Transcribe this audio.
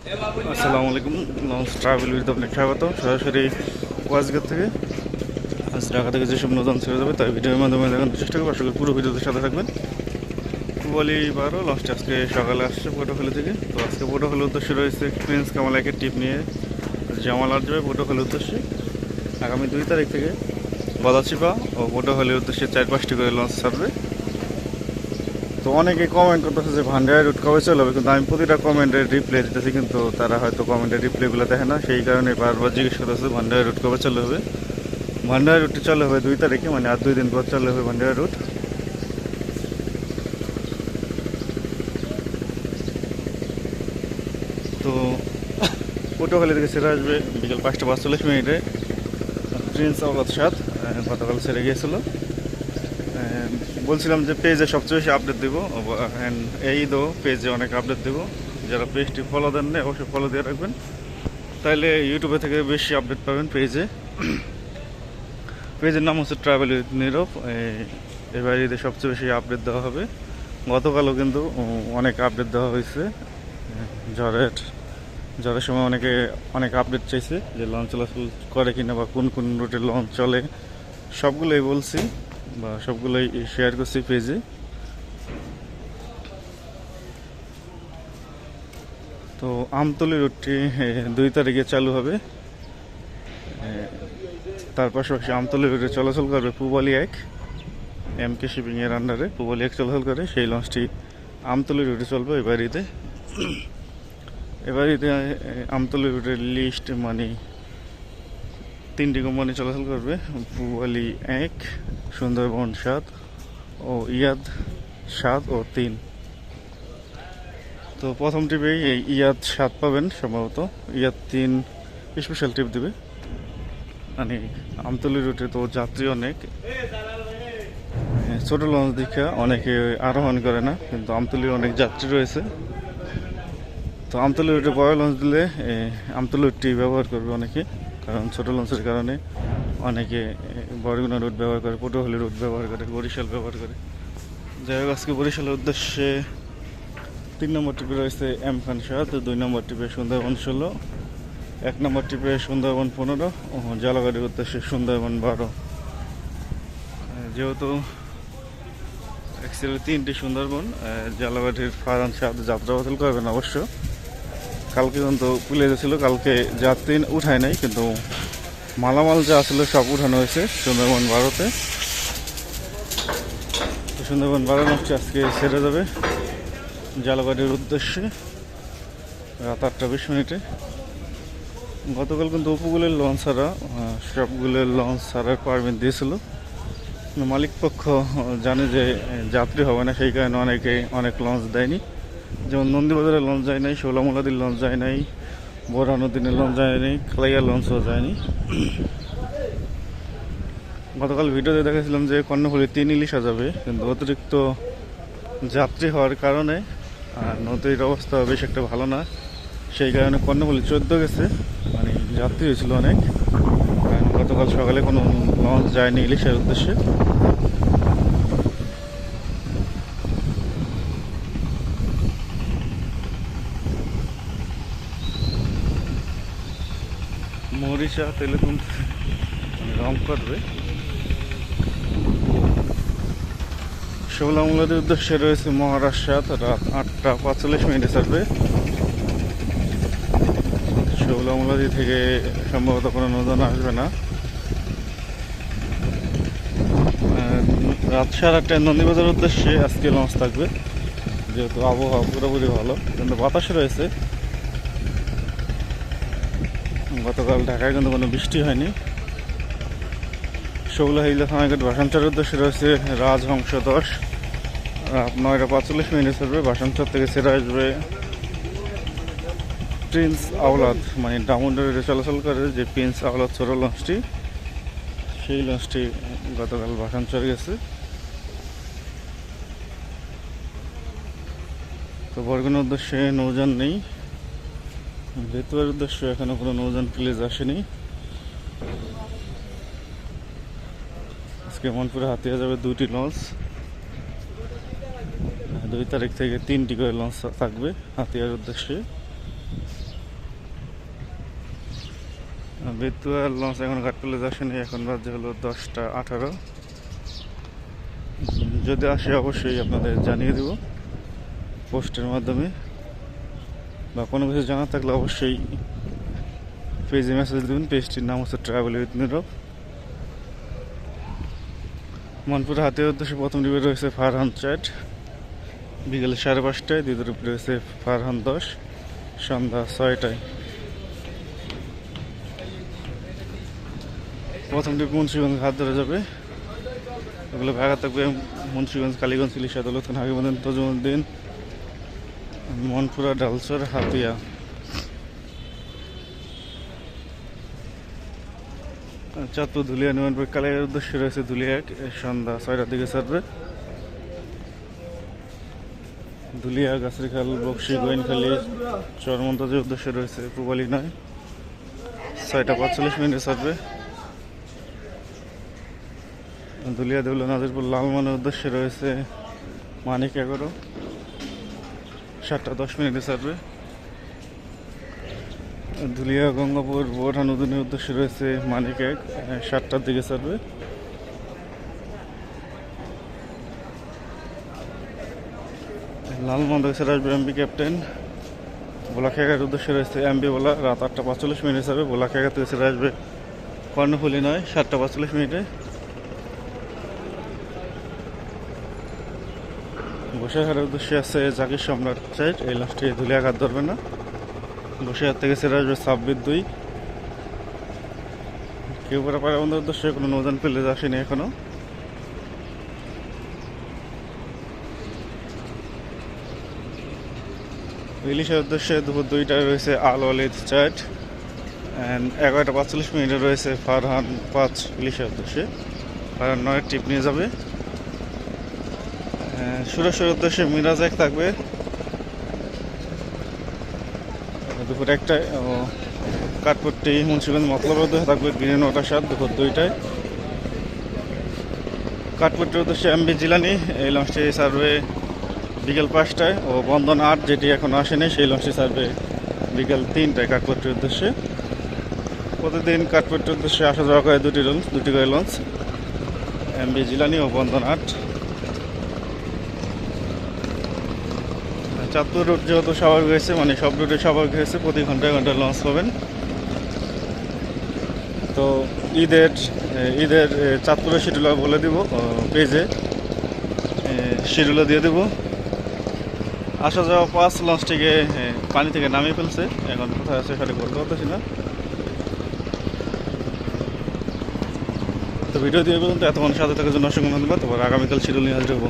আসসালামু আলাইকুম। Launch travel with আপনাকে স্বাগত। সরাসরি ওয়াজগেট থেকে। আজ ঢাকা থেকে যেসব নতুন ছেড়ে যাবে তাই ভিডিওর মাধ্যমে দেখানোর চেষ্টা করব। আশা করি পুরো ভিডিওতে সাথে থাকবেন। বলি বারো, লঞ্চটা আজকে সকালে আসছে পোটোখালি থেকে। তো আজকে পোটোখালির উদ্দেশ্যে রয়েছে প্রিন্স কামাল একের টিপ নিয়ে জামাল আর যাবে পোটোখালির উদ্দেশ্যে। আগামী দুই তারিখ থেকে বদাচিপা ও পোটোখালির উদ্দেশ্যে চার পাঁচটি করে লঞ্চ ছাড়বে। অনেকে কমেন্ট করতেছে যে, ভান্ডারের রুট কবে চলে হবে কিন্তু আমি প্রতিটা কমেন্টের রিপ্লাই দিতেছি, কিন্তু তারা হয়তো কমেন্টের রিপ্লাইগুলো দেখে না। সেই কারণে বারবার জিজ্ঞেস করতেছে, ভান্ডারের রুট কবে চলে হবে? ভান্ডারের রুটটি চলে হবে দুই তারিখে মানে আর দুই দিন পর চলে হবে ভান্ডারের রুট তো পটুয়াখালী থেকে ছেড়ে আসবে বিকেল পাঁচটা পাঁচচল্লিশ মিনিটে। প্রিন্স আওলাদ সাত গতকাল ছেড়ে গিয়েছিল। বলছিলাম যে পেজে সবচেয়ে বেশি আপডেট দেবো। অ্যান্ড এই দো পেজে অনেক আপডেট দেবো। যারা পেজটি ফলো দেন না অবশ্যই ফলো দিয়ে রাখবেন। তাহলে ইউটিউবে থেকে বেশি আপডেট পাবেন পেজে পেজের নাম হচ্ছে ট্রাভেল উইথ নীরব এবার ঈদে সবচেয়ে বেশি আপডেট দেওয়া হবে। গতকালও কিন্তু অনেক আপডেট দেওয়া হয়েছে। ঝড়ের ঝড়ের সময় অনেকে অনেক আপডেট চাইছে যে লঞ্চ চলাচল করে কিনা বা কোন কোন রুটে লঞ্চ চলে, সবগুলোই বলছি। বা সবগুলোই শেয়ার করছি পেজে তো আমতলি রুটটি দুই তারিখে চালু হবে। তার পাশাপাশি আমতলি রুটে চলাচল করবে পুবালি এক, এম কে শিপিংয়ের আন্ডারে পুবালি এক চলাচল করে, সেই লঞ্চটি আমতলি রুটে চলবে এবার ঈদে এবার ঈদে আমতলি রুটের লিস্ট মানে তিনটি কোম্পানি চলাচল করবে পুয়ালি এক, সুন্দরবন সাত ও ইয়াদ সাত ও তিন। তো প্রথম ট্রিপেই এই ইয়াদ সাত পাবেন সম্ভবত। ইয়াদ তিন স্পেশাল ট্রিপ দেবে। মানে আমতলি রুটে তো যাত্রী অনেক। ছোট লঞ্চ দীক্ষা অনেকে আরোহণ করে না, কিন্তু আমতলি অনেক যাত্রী রয়েছে। তো আমতলি রুটে বড় লঞ্চ দিলে আমতলি রুটটি ব্যবহার করবে অনেকে। কারণ ছোট লঞ্চের কারণে অনেকে বরগুনা রুট ব্যবহার করে, পটুয়াখালী রুট ব্যবহার করে, বরিশাল ব্যবহার করে। যাই হোক, আজকে বরিশালের উদ্দেশ্যে তিন নম্বর টিপে রয়েছে এম খান সাত দুই নম্বর টিপে সুন্দরবন ষোলো, এক নম্বর টিপে সুন্দরবন পনেরো, ও জলগাড়ির উদ্দেশ্যে সুন্দরবন বারো। যেহেতু অ্যাকচুয়ালি তিনটি সুন্দরবন জালাবাটির ফারান সাত যাত্রা বাতিল করবেন অবশ্য। কালকে কিন্তু পুলে গেছিল কালকে যাত্রী উঠায় নাই, কিন্তু মালামাল যা আসলে সব উঠানো হয়েছে সুন্দরবন বারোতে। সুন্দরবন বারো নষ্ট আজকে ছেড়ে যাবে জালাবাটির উদ্দেশ্যে। রাত আটটা বিশ মিনিটে। গতকাল কিন্তু উপকূলের লঞ্চ ছাড়া সবগুলোর লঞ্চ ছাড়ার পারমিট দিয়েছিল। মালিক পক্ষ জানে যে যাত্রী হবে না, সেই কারণে অনেকে অনেক লঞ্চ দেয়নি। যেমন নন্দীবাজারের লঞ্চ যায় নাই ষোলামুলাদির লঞ্চ যায় নাই বোরানুদ্দিনের লঞ্চ যায় নাই খালাইয়া লঞ্চও যায়নি গতকাল ভিডিওতে দেখেছিলাম যে কর্ণফুলি তিন ইলিশা যাবে কিন্তু অতিরিক্ত যাত্রী হওয়ার কারণে আর নদীর অবস্থা বেশ একটা ভালো না। সেই কারণে কর্ণফুলি চোদ্দ গেছে মানে যাত্রী হয়েছিল অনেক। কারণ গতকাল সকালে কোনো লঞ্চ যায়নি ইলিশের উদ্দেশ্যে। মরিচা তেলেকুন মানে রং করবে। ষোলামুলাদের উদ্দেশ্যে রয়েছে মহারাষ্ট্র রাত আটটা পাঁচচল্লিশ মিনিটে ছাড়বে। ষোলামুলাদি থেকে সম্ভবত কোনো নৌযান আসবে না। রাত সাড়ে আটটায় নন্দীবাজার উদ্দেশ্যে আজকে লঞ্চ থাকবে। যেহেতু আবহাওয়া পুরোপুরি ভালো, কিন্তু বাতাস রয়েছে। গতকাল ঢাকায় কিন্তু কোনো বৃষ্টি হয়নি। শৌলা হিলা থানাঘাট ভাষাঞ্চলের উদ্দেশ্যে রয়েছে রাজহংস দশ রাত নয়টা পাঁচচল্লিশ মিনিট ছাড়বে ভাষাঞ্চল থেকে ছেড়ে আসবে প্রিন্স আওলাদ মানে ডামুন্ডারে চলাচল করে যে প্রিন্স আওলাদ ছোট লঞ্চটি। সেই লঞ্চটি গতকাল ভাষাঞ্চল গেছে। তো বরগুনার উদ্দেশ্যে নৌযান নেই। বেতুয়ার উদ্দেশ্যে এখনও কোনো নৌযান প্লেজ আসেনি। আজকে মনপুরে হাতিয়া যাবে দুটি লঞ্চ। দুই তারিখ থেকে তিনটি করে লঞ্চ থাকবে হাতিয়ার উদ্দেশ্যে। বেতুয়ার লঞ্চ এখন ঘাটকুলে আসেনি, এখন বাজে হলো দশটা আঠারো। যদি আসে অবশ্যই আপনাদের জানিয়ে দেব, পোস্টের মাধ্যমে। বা কোনো কিছু জানা থাকলে অবশ্যই পেজে মেসেজ দেবেন, পেজটির নাম হচ্ছে ট্রাভেল উইথ নীরব মনপুর হাতের উদ্দেশ্যে প্রথম ডিবে রয়েছে ফারহান চ্যাট বিকেল সাড়ে পাঁচটায়, দ্বিতীয় ডিবে রয়েছে ফারহান দশ, সন্ধ্যা ছয়টায়। প্রথম ডিপ মুন্সিগঞ্জ হাত ধরে যাবে। ওগুলো ভাগা থাকবে মুন্সিগঞ্জ, কালীগঞ্জ দৌলতখান হাকিমুদ্দিন তজুমুদ্দিন মনপুরা ডালসর হাতিয়া। চাঁদপুর ধুলিয়া নিমনপুর কালের উদ্দেশ্যে রয়েছে ধুলিয়া সন্ধ্যা ছয়টার দিকে ছাড়বে। ধুলিয়া গাছরিখাল বক্সি, গোয়েনখালি, চরমন্তাজের উদ্দেশ্যে রয়েছে পুবালি নয়। ছয়টা পাঁচচল্লিশ মিনিটে ছাড়বে। দুলিয়া দেউলা, নাজিরপুর লালমনের উদ্দেশ্যে রয়েছে মানিক এগারো। সাতটা দশ মিনিটে ছাড়বে। ধুলিয়া, গঙ্গাপুর বোরহান উদ্দিনের উদ্দেশ্যে রয়েছে মানিক এক সাতটার দিকে ছাড়বে। লালমন রয়েছে আসবে এমবি ক্যাপ্টেন। বোলাখেগার উদ্দেশ্যে রয়েছে এমবি বোলা রাত আটটা পাঁচচল্লিশ মিনিটে ছাড়বে। বোলাখেগা থেকে ছেড়ে আসবে কর্ণফুলি নয়, সাতটা পাঁচচল্লিশ মিনিটে। বসিরহাটের উদ্দেশ্যে আছে জাকির সম্রাট সাইড এই লাস্টে ঘাট ধরবে না। বসিরহাট থেকে ছেড়ে আসবে ছাব্বিশ দুই। কেউ করে পারে আমাদের উদ্দেশ্যে, কোনো নৌযান পেলে আসেনি এখনও। ইলিশের উদ্দেশ্যে দুপুর দুইটায় রয়েছে আল অলিদ চাট অ্যান্ড এগারোটা পাঁচচল্লিশ মিনিটে রয়েছে ফারহান পাঁচ ইলিশের উদ্দেশ্যে। ফারহান নয়ের টিপ নিয়ে যাবে। সুরেশের উদ্দেশ্যে মিরাজ এক থাকবে। দুপুর একটায়, ও কাঠপট্টি মুন্সিগঞ্জ মতলবের উদ্দেশ্যে থাকবে গ্রিন নটা সাত, দুপুর দুইটায়। কাঠপট্টির উদ্দেশ্যে এমবি জিলানি, এই লঞ্চটি সার্ভে বিকেল পাঁচটায়, ও বন্ধন আট যেটি এখন আসেনি, সেই লঞ্চটি সার্ভে বিকেল তিনটায় কাঠপট্টির উদ্দেশ্যে। প্রতিদিন কাঠপট্টির উদ্দেশ্যে আসা যাওয়া করে দুটি লঞ্চ দুটি করে লঞ্চ। এমবি জিলানি ও বন্ধন আট। চাঁদপুর রুট যেহেতু স্বাভাবিক হয়েছে মানে সব রুটে স্বাভাবিক হয়েছে, প্রতি ঘন্টায় ঘন্টায় লঞ্চ পাবেন। তো ঈদের ঈদের চাঁদপুরের শিডিউল বলে দিব পেজে। শিডিউলও দিয়ে দেব। আসা যাওয়া পাঁচ লঞ্চটিকে পানি থেকে নামিয়ে ফেলছে। এখন কোথায় আছে সেটা বলতে পারতেছি না। তো ভিডিও দিয়ে পর্যন্ত। এতক্ষণ সাথে থাকার জন্য অসংখ্য ধন্যবাদ। তারপর আগামীকাল শিডিউল নিয়ে হব।